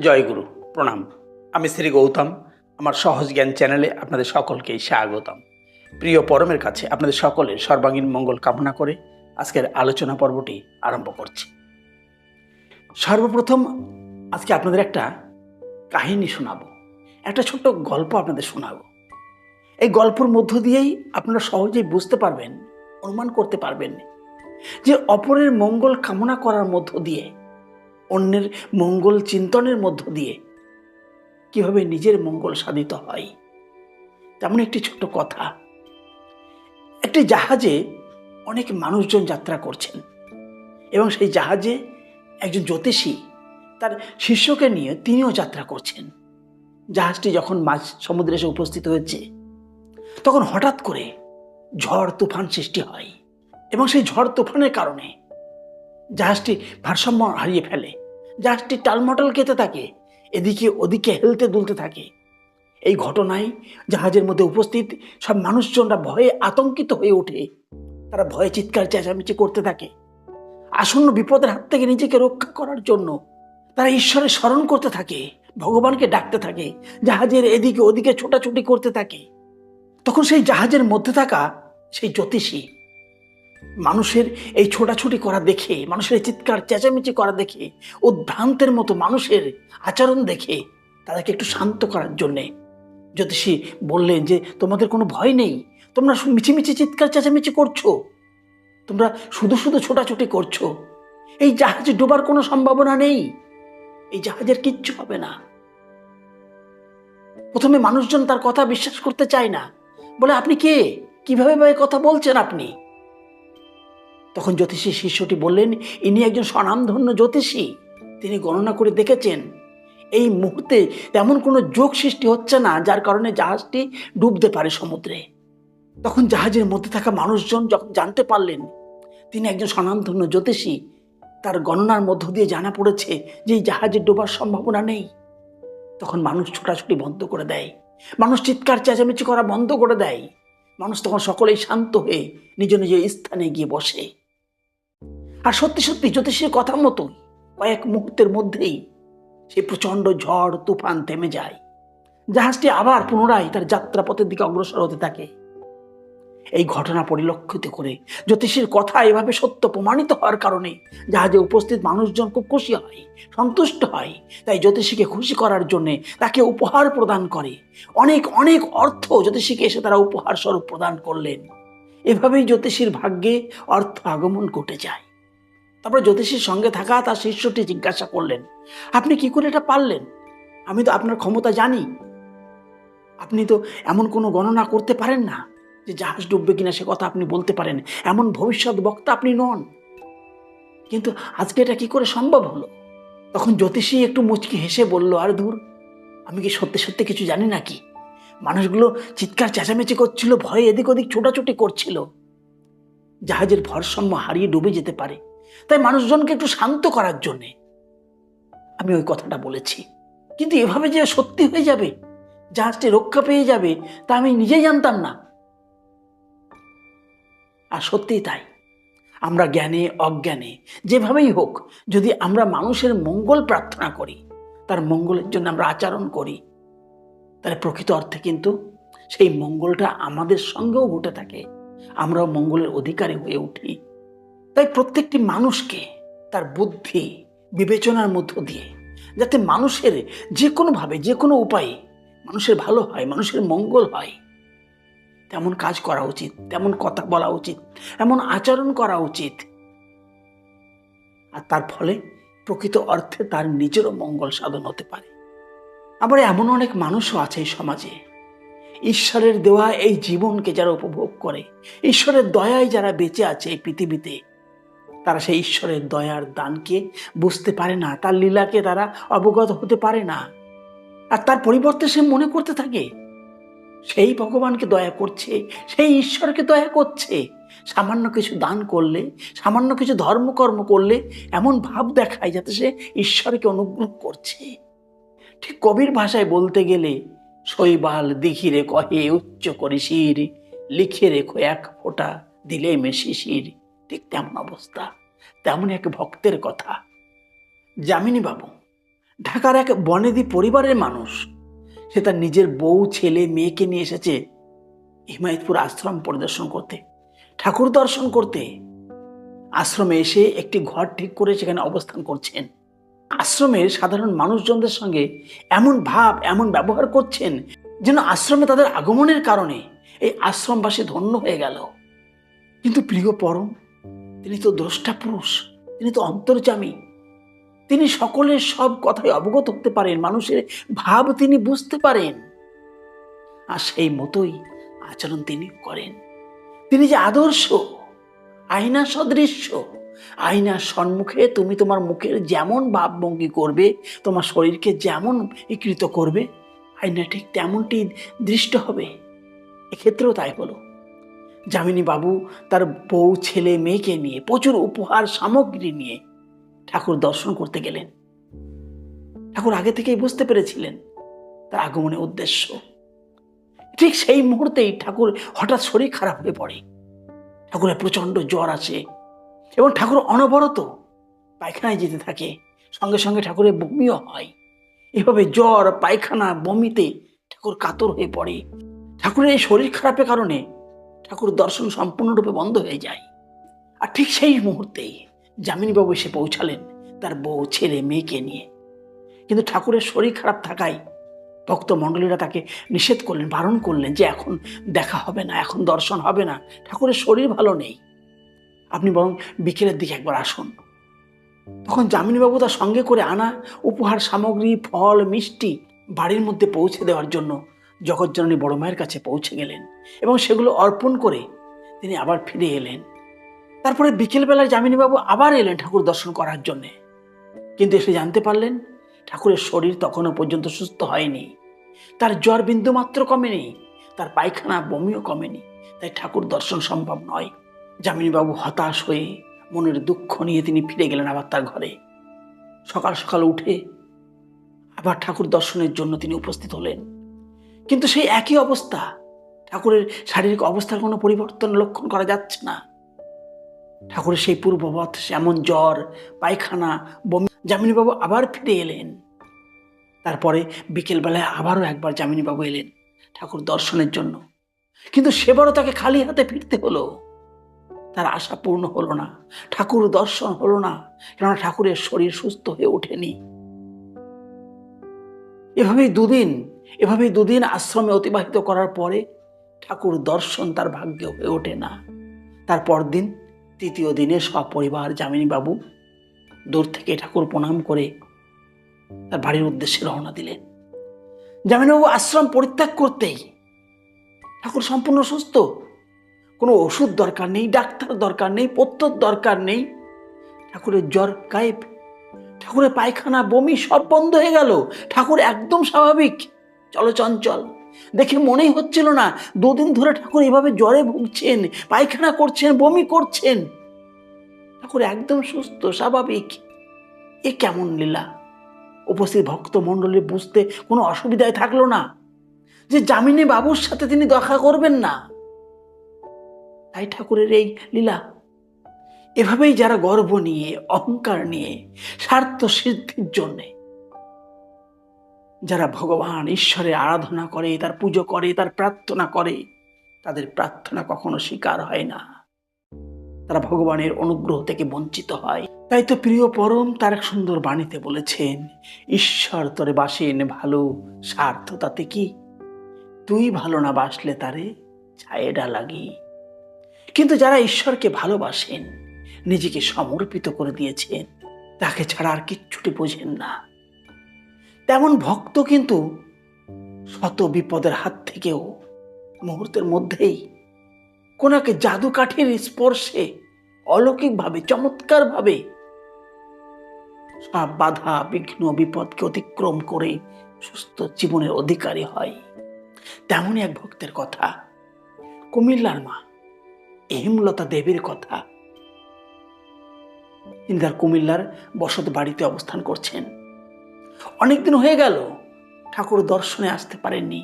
জয়গুরু, প্রণাম। আমি শ্রী গৌতম, আমার সহজ জ্ঞান চ্যানেলে আপনাদের সকলকে স্বাগতম। প্রিয় পরমের কাছে আপনাদের সকলের সর্বাঙ্গীন মঙ্গল কামনা করে আজকের আলোচনা পর্বটি আরম্ভ করছি। সর্বপ্রথম আজকে আপনাদের একটা কাহিনী শোনাবো। একটা ছোট্ট গল্প আপনাদের শোনাবো। এই গল্পের মধ্য দিয়েই আপনারা সহজেই বুঝতে পারবেন, অনুমান করতে পারবেন যে অপরের মঙ্গল কামনা করার মধ্য দিয়ে অন্যের মঙ্গল চিন্তনের মধ্য দিয়ে কীভাবে নিজের মঙ্গল সাধিত হয়। তেমন একটি ছোট্ট কথা। একটি জাহাজে অনেক মানুষজন যাত্রা করছেন এবং সেই জাহাজে একজন জ্যোতিষী তার শিষ্যকে নিয়ে তিনিও যাত্রা করছেন। জাহাজটি যখন মাঝ সমুদ্রে এসে উপস্থিত হয়েছে, তখন হঠাৎ করে ঝড় তুফান সৃষ্টি হয় এবং সেই ঝড় তুফানের কারণে জাহাজটি ভারসাম্য হারিয়ে ফেলে। জাহাজটি টালমটল খেতে থাকে, এদিকে ওদিকে হেলতে দুলতে থাকে। এই ঘটনায় জাহাজের মধ্যে উপস্থিত সব মানুষজনরা ভয়ে আতঙ্কিত হয়ে ওঠে। তারা ভয়ে চিৎকার, চেঁচামেচি করতে থাকে। আসন্ন বিপদের হাত থেকে নিজেকে রক্ষা করার জন্য তারা ঈশ্বরের স্মরণ করতে থাকে, ভগবানকে ডাকতে থাকে, জাহাজের এদিকে ওদিকে ছোটাছুটি করতে থাকে। তখন সেই জাহাজের মধ্যে থাকা সেই জ্যোতিষী মানুষের এই ছোটাছুটি করা দেখে, মানুষের এই চিৎকার, চেঁচামেচি করা দেখে, উদ্ভ্রান্তের মতো মানুষের আচরণ দেখে তাদেরকে একটু শান্ত করার জন্যে। জ্যোতিষী বললেন যে, তোমাদের কোনো ভয় নেই? তোমরা মিছিমিছি চিৎকার, চেঁচামেচি করছ? তোমরা শুধু শুধু ছোটাছুটি করছ? এই জাহাজে ডোবার কোনো সম্ভাবনা নেই? এই জাহাজের কিচ্ছু হবে না? প্রথমে মানুষজন তার কথা বিশ্বাস করতে চায় না। বলে, আপনি কে? কীভাবে ভাবে কথা বলছেন আপনি? তখন জ্যোতিষী শিষ্যটি বললেন, ইনি একজন স্বনামধন্য জ্যোতিষী। তিনি গণনা করে দেখেছেন, এই মুহূর্তে তেমন কোনো যোগ সৃষ্টি হচ্ছে না, যার কারণে জাহাজটি ডুবতে পারে সমুদ্রে। তখন জাহাজের মধ্যে থাকা মানুষজন যখন জানতে পারলেন, তিনি একজন স্বনামধন্য জ্যোতিষী, তার গণনার মধ্য দিয়ে জানা পড়েছে যে এই জাহাজে ডোবার সম্ভাবনা নেই। তখন মানুষ ছোটাছুটি বন্ধ করে দেয়। মানুষ চিৎকার, চেঁচামেচি করা বন্ধ করে দেয়। মানুষ তখন সকলেই শান্ত হয়ে নিজ নিজের স্থানে গিয়ে বসে। আর সত্যি সত্যি জ্যোতিষীর কথা মতোই কয়েক মুহূর্তের মধ্যেই সেই প্রচণ্ড ঝড়, তুফান থেমে যায়। জাহাজটি আবার পুনরায় তার যাত্রাপথের দিকে অগ্রসর হতে থাকে। এই ঘটনা পরিলক্ষিত করে জ্যোতিষীর কথা এভাবে সত্য প্রমাণিত হওয়ার কারণে জাহাজে উপস্থিত মানুষজন খুব খুশি হয়, সন্তুষ্ট হয়। তাই জ্যোতিষীকে খুশি করার জন্যে তাকে উপহার প্রদান করে। অনেক অনেক অর্থ জ্যোতিষীকে এসে তারা উপহার স্বরূপ প্রদান করলেন। এভাবেই জ্যোতিষীর ভাগ্যে অর্থ আগমন ঘটে যায়। তারপরে জ্যোতিষীর সঙ্গে থাকা তার শিষ্যটি জিজ্ঞাসা করলেন, আপনি কি করে এটা পারলেন? আমি তো আপনার ক্ষমতা জানি। আপনি তো এমন কোনো গণনা করতে পারেন না যে জাহাজ ডুববে কিনা সে কথা আপনি বলতে পারেন। এমন ভবিষ্যৎ বক্তা আপনি নন। কিন্তু আজকে এটা কি করে সম্ভব হলো? তখন জ্যোতিষী একটু মুচকি হেসে বলল, আর দূর আমি কি সত্যি সত্যি কিছু জানি নাকি? মানুষগুলো চিৎকার চেঁচামেচি করছিল, ভয়ে এদিক ওদিক ছোটাছুটি করছিল। জাহাজের ভারসাম্য হারিয়ে ডুবে যেতে পারে। তাই মানুষজনকে একটু শান্ত করার জন্যে আমি ওই কথাটা বলেছি। কিন্তু এভাবে যে সত্যি হয়ে যাবে জাহাজটি রক্ষা পেয়ে যাবে, তা আমি নিজেই জানতাম না। আর সত্যিই তাই। আমরা জ্ঞানে, অজ্ঞানে, যেভাবেই হোক, যদি আমরা মানুষের মঙ্গল প্রার্থনা করি, তার মঙ্গলের জন্য আমরা আচরণ করি তাহলে প্রকৃত অর্থে কিন্তু সেই মঙ্গলটা আমাদের সঙ্গেও ঘটে থাকে। আমরাও মঙ্গলের অধিকারী হয়ে উঠি। তাই প্রত্যেকটি মানুষকে তার বুদ্ধি, বিবেচনার মধ্য দিয়ে যাতে মানুষের যে কোনোভাবে যে কোনো উপায়ে মানুষের ভালো হয়, মানুষের মঙ্গল হয়, তেমন কাজ করা উচিত, তেমন কথা বলা উচিত, এমন আচরণ করা উচিত। আর তার ফলে প্রকৃত অর্থে তার নিজেরও মঙ্গল সাধন হতে পারে। আবার এমন অনেক মানুষও আছে এই সমাজে। ঈশ্বরের দেওয়া এই জীবনকে যারা উপভোগ করে, ঈশ্বরের দয়ায় যারা বেঁচে আছে এই পৃথিবীতে তারা সেই ঈশ্বরের দয়ার দানকে বুঝতে পারে না, তার লীলাকে তারা অবগত হতে পারে না। আর তার পরিবর্তে সে মনে করতে থাকে, সেই ভগবানকে দয়া করছে, সেই ঈশ্বরকে দয়া করছে, সামান্য কিছু দান করলে, সামান্য কিছু ধর্মকর্ম করলে এমন ভাব দেখায় যাতে সে ঈশ্বরকে অনুগ্রহ করছে। ঠিক কবির ভাষায় বলতে গেলে, শৈবাল দিঘিরে কহে উচ্চ করে শির লিখে রেখো এক ফোঁটা, দিলে মে শিশির ঠিক তেমন অবস্থা তেমন এক ভক্তের কথা। যামিনী বাবু ঢাকার এক বনেদি পরিবারের মানুষ, সে তার নিজের বউ, ছেলে, মেয়েকে নিয়ে এসেছে হিমায়তপুর আশ্রম পরিদর্শন করতে, ঠাকুর দর্শন করতে। আশ্রমে এসে একটি ঘর ঠিক করে সেখানে অবস্থান করছেন। আশ্রমের সাধারণ মানুষজনদের সঙ্গে এমন ভাব, এমন ব্যবহার করছেন যেন আশ্রমে তাদের আগমনের কারণে এই আশ্রমবাসী ধন্য হয়ে গেল। কিন্তু প্রিয় পরম তিনি তো দ্রষ্টা পুরুষ, তিনি তো অন্তর্জামী তিনি সকলের সব কথায় অবগত হতে পারেন, মানুষের ভাব তিনি বুঝতে পারেন। আর সেই মতোই আচরণ তিনি করেন। তিনি যে আদর্শ, আয়না সদৃশ্য। আয়নার সম্মুখে তুমি তোমার মুখের যেমন ভাবভঙ্গি করবে, তোমার শরীরকে যেমন বিকৃত করবে, আয়না ঠিক তেমনটি দৃষ্ট হবে। এক্ষেত্রেও তাই হলো। যামিনী বাবু তার বউ, ছেলে, মেয়েকে নিয়ে প্রচুর উপহার, সামগ্রী নিয়ে ঠাকুর দর্শন করতে গেলেন। ঠাকুর আগে থেকেই বুঝতে পেরেছিলেন তার আগমনের উদ্দেশ্য। ঠিক সেই মুহূর্তেই ঠাকুর হঠাৎ শরীর খারাপ হয়ে পড়ে। ঠাকুরের প্রচণ্ড জ্বর আসে এবং ঠাকুর অনবরত পায়খানায় যেতে থাকে। সঙ্গে সঙ্গে ঠাকুরের বমিও হয়। এভাবে জ্বর, পায়খানা, বমিতে ঠাকুর কাতর হয়ে পড়ে। ঠাকুরের এই শরীর খারাপের কারণে ঠাকুর দর্শন সম্পূর্ণরূপে বন্ধ হয়ে যায়। আর ঠিক সেই মুহূর্তেই যামিনীবাবু এসে পৌঁছালেন তার বউ, ছেলে, মেয়েকে নিয়ে। কিন্তু ঠাকুরের শরীর খারাপ থাকায় ভক্ত মণ্ডলীরা তাকে নিষেধ করলেন, বারণ করলেন যে এখন দেখা হবে না, এখন দর্শন হবে না, ঠাকুরের শরীর ভালো নেই। আপনি বরং বিকেলের দিকে একবার আসুন। তখন যামিনীবাবু তার সঙ্গে করে আনা উপহার সামগ্রী, ফল, মিষ্টি বাড়ির মধ্যে পৌঁছে দেওয়ার জন্য জগজ্জননী বড় মায়ের কাছে পৌঁছে গেলেন এবং সেগুলো অর্পণ করে তিনি আবার ফিরে এলেন। তারপরে বিকেলবেলায় যামিনীবাবু আবার এলেন ঠাকুর দর্শন করার জন্যে। কিন্তু এসে জানতে পারলেন, ঠাকুরের শরীর তখনও পর্যন্ত সুস্থ হয়নি। তার জ্বর বিন্দু মাত্র কমেনি, তার পায়খানা বমিও কমেনি, তাই ঠাকুর দর্শন সম্ভব নয়। যামিনীবাবু হতাশ হয়ে মনের দুঃখ নিয়ে তিনি ফিরে গেলেন আবার তার ঘরে। সকাল সকাল উঠে আবার ঠাকুর দর্শনের জন্য তিনি উপস্থিত হলেন। কিন্তু সেই একই অবস্থা। ঠাকুরের শারীরিক অবস্থার কোনো পরিবর্তন লক্ষণ করা যাচ্ছে না। ঠাকুরের সেই পূর্ববৎ এমন জ্বর, পায়খানা, বমি, যামিনীবাবু আবার ফিরে এলেন। তারপরে বিকেলবেলায় আবারও একবার যামিনীবাবু এলেন ঠাকুর দর্শনের জন্য। কিন্তু সেবারও তাকে খালি হাতে ফিরতে হলো। তার আশা পূর্ণ হলো না, ঠাকুর দর্শন হলো না, কেননা ঠাকুরের শরীর সুস্থ হয়ে ওঠেনি। এভাবেই দুদিন এভাবেই দুদিন আশ্রমে অতিবাহিত করার পরে ঠাকুর দর্শন তার ভাগ্যে হয়ে ওঠে না। তার পরদিন তৃতীয় দিনে সপরিবার যামিনী বাবু দূর থেকে ঠাকুর প্রণাম করে তার বাড়ির উদ্দেশ্যে রওনা দিলেন। যামিনীবাবু আশ্রম পরিত্যাগ করতেই ঠাকুর সম্পূর্ণ সুস্থ। কোনো ওষুধ দরকার নেই, ডাক্তার দরকার নেই পত্তর দরকার নেই। ঠাকুরের জ্বর, গায়েব। ঠাকুরের পায়খানা, বমি সব বন্ধ হয়ে গেল। ঠাকুর একদম স্বাভাবিক। চলচঞ্চল দেখে মনেই হচ্ছিল না, দুদিন ধরে ঠাকুর এভাবে জ্বরে ভুগছেন, পায়খানা করছেন, বমি করছেন। ঠাকুর একদম সুস্থ, স্বাভাবিক। এ কেমন লীলা? উপস্থিত ভক্ত মণ্ডলী বুঝতে কোনো অসুবিধায় থাকল না যে জামিনে বাবুর সাথে তিনি দেখা করবেন না। তাই ঠাকুরের এই লীলা। এভাবেই যারা গর্ব নিয়ে, অহংকার নিয়ে, স্বার্থ সিদ্ধির জন্যে যারা ভগবান ঈশ্বরের আরাধনা করে, তার পুজো করে, তার প্রার্থনা করে, তাদের প্রার্থনা কখনো স্বীকার হয় না। তারা ভগবানের অনুগ্রহ থেকে বঞ্চিত হয়। তাই তো প্রিয় পরম তার এক সুন্দর বাণীতে বলেছেন, ঈশ্বর তোরে বাসেন ভালো স্বার্থ তাতে কি? তুই ভালো না বাসলে তারে ছায়েডা লাগি। কিন্তু যারা ঈশ্বরকে ভালোবাসেন, নিজেকে সমর্পিত করে দিয়েছেন, তাকে ছাড়া আর কিচ্ছুটি বোঝেন না। তেমন ভক্ত কিন্তু শত বিপদের হাত থেকেও মুহূর্তের মধ্যেই কোনাকে জাদু কাঠির স্পর্শে অলৌকিকভাবে, চমৎকারভাবে সব বাধা, বিঘ্ন, বিপদকে অতিক্রম করে সুস্থ জীবনের অধিকারী হয়। তেমনই এক ভক্তের কথা, কুমিল্লার মা, হেমলতা দেবীর কথা। তিনি তার কুমিল্লার বসত বাড়িতে অবস্থান করছেন। অনেকদিন হয়ে গেল, ঠাকুর দর্শনে আসতে পারেননি,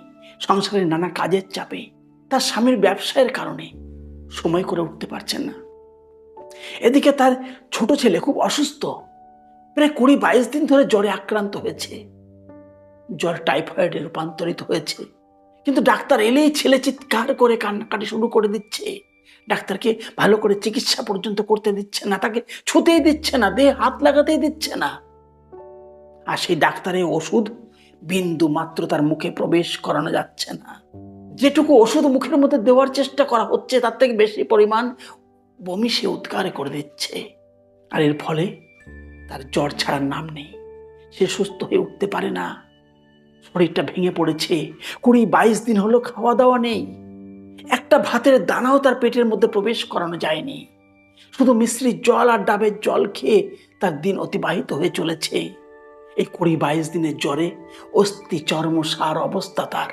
সংসারের নানা কাজের চাপে, তার স্বামীর ব্যবসায়ের কারণে সময় করে উঠতে পারছেন না। এদিকে তার ছোট ছেলে খুব অসুস্থ, প্রায় কুড়ি বাইশ দিন ধরে জ্বরে আক্রান্ত হয়েছে, জ্বর টাইফয়েডে রূপান্তরিত হয়েছে, কিন্তু ডাক্তার এলেই ছেলে চিৎকার করে কান্নাকাটি শুরু করে দিচ্ছে, ডাক্তারকে ভালো করে চিকিৎসা পর্যন্ত করতে দিচ্ছে না, তাকে ছুতেই দিচ্ছে না, দেহে হাত লাগাতেই দিচ্ছে না। আর সেই ডাক্তারের ওষুধ বিন্দু মাত্র তার মুখে প্রবেশ করানো যাচ্ছে না। যেটুকু ওষুধ মুখের মধ্যে দেওয়ার চেষ্টা করা হচ্ছে, তার থেকে বেশি পরিমাণ বমি সে উদ্গারে করে দিচ্ছে। আর এর ফলে তার জ্বর ছাড়ার নাম নেই। সে সুস্থ হয়ে উঠতে পারে না। শরীরটা ভেঙে পড়েছে। কুড়ি বাইশ দিন হলো খাওয়া দাওয়া নেই। একটা ভাতের দানাও তার পেটের মধ্যে প্রবেশ করানো যায়নি। শুধু মিশ্রির জল আর ডাবের জল খেয়ে তার দিন অতিবাহিত হয়ে চলেছে। এই কুড়ি বাইশ দিনের জ্বরে অস্থি চর্ম সার অবস্থা তার।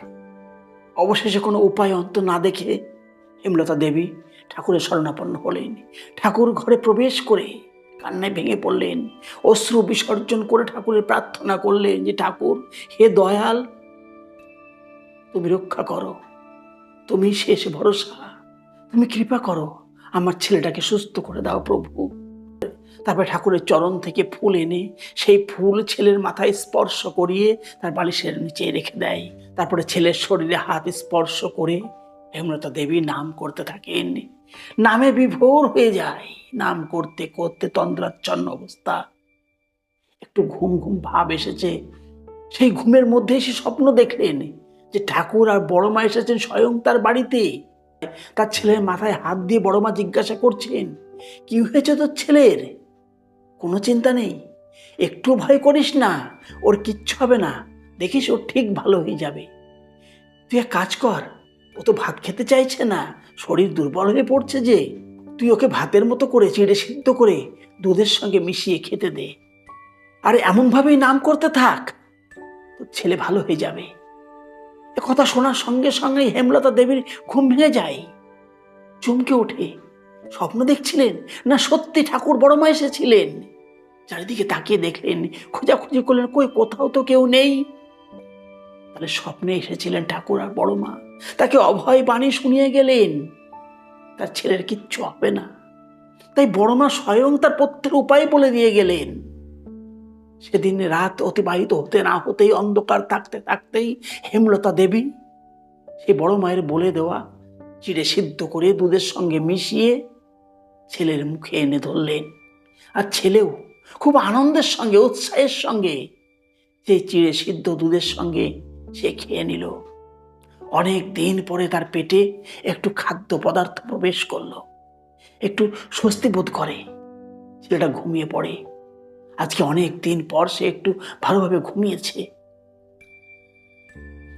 অবশেষে কোনো উপায় অন্ত না দেখে হেমলতা দেবী ঠাকুরের শরণাপন্ন হলেন। ঠাকুর ঘরে প্রবেশ করে কান্নায় ভেঙে পড়লেন, অশ্রু বিসর্জন করে ঠাকুরের প্রার্থনা করলেন যে, ঠাকুর, হে দয়াল, তুমি রক্ষা করো, তুমি শেষ ভরসা, তুমি কৃপা করো, আমার ছেলেটাকে সুস্থ করে দাও প্রভু। তারপরে ঠাকুরের চরণ থেকে ফুল এনে সেই ফুল ছেলের মাথায় স্পর্শ করিয়ে তার বালিশের নিচে রেখে দেয়। তারপরে ছেলের শরীরে হাত স্পর্শ করে হেমলতা দেবী নাম করতে থাকেন। নামে বিভোর হয়ে যায়। নাম করতে করতে তন্দ্রাচ্ছন্ন অবস্থা। একটু ঘুম ঘুম ভাব এসেছে। সেই ঘুমের মধ্যে সে স্বপ্ন দেখলেন যে ঠাকুর আর বড় মা এসেছেন স্বয়ং তার বাড়িতে। তার ছেলের মাথায় হাত দিয়ে বড় মা জিজ্ঞাসা করছেন, কি হয়েছে তোর ছেলের? কোনো চিন্তা নেই। একটু ভয় করিস না, ওর কিচ্ছু হবে না। দেখিস ও ঠিক ভালো হয়ে যাবে। তুই এক কাজ কর, ও তো ভাত খেতে চাইছে না, শরীর দুর্বল হয়ে পড়ছে যে, তুই ওকে ভাতের মতো করে চিড়ে সিদ্ধ করে দুধের সঙ্গে মিশিয়ে খেতে দে। আর এমনভাবেই নাম করতে থাক, তোর ছেলে ভালো হয়ে যাবে। এ কথা শোনার সঙ্গে সঙ্গে হেমলতা দেবীর ঘুম ভেঙে যায়। চমকে ওঠে। স্বপ্ন দেখছিলেন? না সত্যি ঠাকুর বড় মা এসেছিলেন? চারিদিকে তাকিয়ে দেখলেন, খোঁজাখুঁজি করলেন, কই কোথাও তো কেউ নেই। তাহলে স্বপ্নে এসেছিলেন ঠাকুর আর বড় মা। তাকে অভয় বাণী শুনিয়ে গেলেন, তার ছেলের কিচ্ছু হবে না। তাই বড় মা স্বয়ং তার পথ্যের উপায় বলে দিয়ে গেলেন। সেদিন রাত অতিবাহিত হতে না হতেই অন্ধকার থাকতে থাকতেই হেমলতা দেবী সেই বড় মায়ের বলে দেওয়া চিড়ে সিদ্ধ করে দুধের সঙ্গে মিশিয়ে ছেলের মুখে এনে ধরলেন। আর ছেলেও খুব আনন্দের সঙ্গে, উৎসাহের সঙ্গে সেই চিড়ে সিদ্ধ দুধের সঙ্গে সে খেয়ে নিল। অনেক দিন পরে তার পেটে একটু খাদ্য পদার্থ প্রবেশ করল। একটু স্বস্তি বোধ করে, ছেলেটা ঘুমিয়ে পড়ে। আজকে অনেক দিন পর সে একটু ভালোভাবে ঘুমিয়েছে।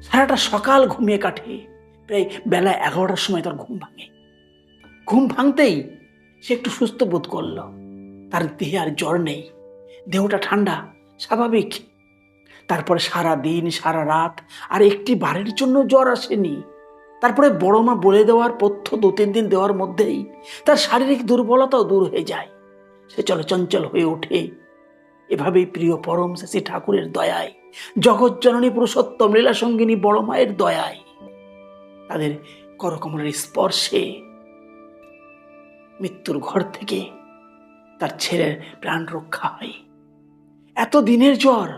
সারাটা সকাল ঘুমিয়ে কাটে। প্রায় বেলা এগারোটার সময় তার ঘুম ভাঙে। ঘুম ভাঙতেই সে একটু সুস্থ বোধ করল। তার দেহে আর জ্বর নেই। দেহটা ঠান্ডা, স্বাভাবিক। তারপরে সারা দিন, সারা রাত, আর একটি বারের জন্য জ্বর আসেনি। তারপরে বড় মা বলে দেওয়ার পথ্য দু তিন দিন দেওয়ার মধ্যেই তার শারীরিক দুর্বলতাও দূর হয়ে যায়। সে চলচঞ্চল হয়ে ওঠে। এভাবেই প্রিয় পরম শেষী ঠাকুরের দয়ায় জগৎজননী পুরুষোত্তম লীলা সঙ্গিনী বড় মায়ের দয়ায় তাদের করকমলের স্পর্শে মৃত্যুর ঘর থেকে তার ছেলের প্রাণ রক্ষা হয়। এত দিনের জ্বর।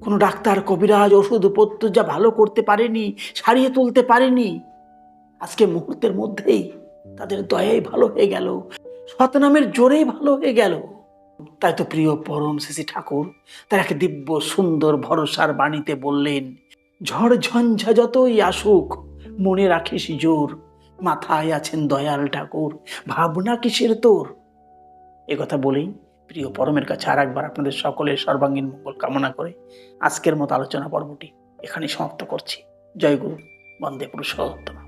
কোনো ডাক্তার, কবিরাজ, ওষুধ উপত্য যা ভালো করতে পারেনি, সারিয়ে তুলতে পারেনি, আজকে মুহূর্তের মধ্যেই তাদের দয়াই ভালো হয়ে গেল সতনামের জোরেই ভালো হয়ে গেল। তাই তো প্রিয় পরম শ্রী ঠাকুর, তার এক দিব্য, সুন্দর ভরসার বাণীতে বললেন, ঝড় ঝঞ্ঝা যতই আসুক, মনে রাখিস জোর, মাথায় আছেন দয়াল ঠাকুর, ভাবনা কিসের তোর? এ কথা বলেই প্রিয় পরমের কাছে আর একবার আপনাদের সকলের সর্বাঙ্গীন মঙ্গল কামনা করে আজকের মতো আলোচনা পর্বটি এখানে সমাপ্ত করছি। জয়গুরু বন্দে পুরুষোত্তম।